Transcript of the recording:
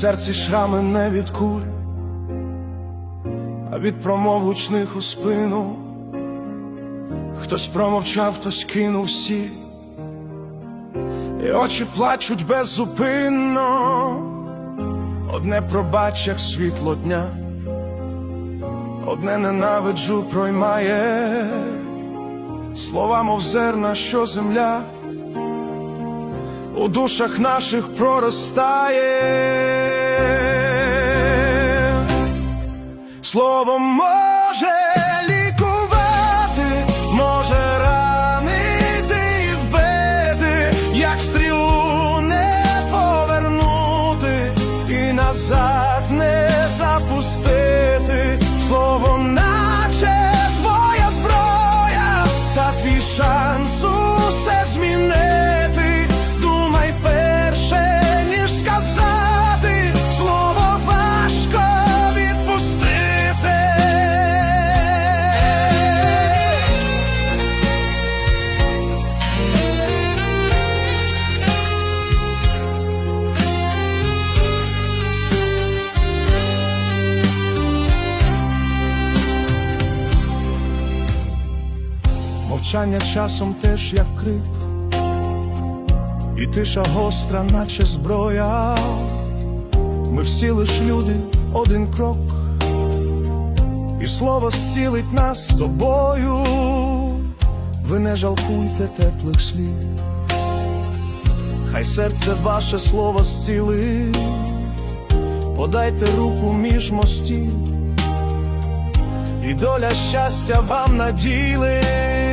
серці шрами не від куль, а від промов гучних у спину. Хтось промовчав, хтось кинув сіль, і очі плачуть беззупинно. Одне пробач, як світло дня, одне ненавиджу проймає, слова, мов зерна, що земля у душах наших проростає. Слово може лікувати, може ранити вбити, як стрілу не повернути і назад не запустити. Слово, наче твоя зброя, та твій шанс Мовчання часом теж як крик, і тиша гостра, наче зброя. Ми всі лиш люди, один крок, і слово зцілить нас з тобою. Ви не жалкуйте теплих слів, хай серце ваше слово зцілить, подайте руку між мостів і доля щастя вам наділить.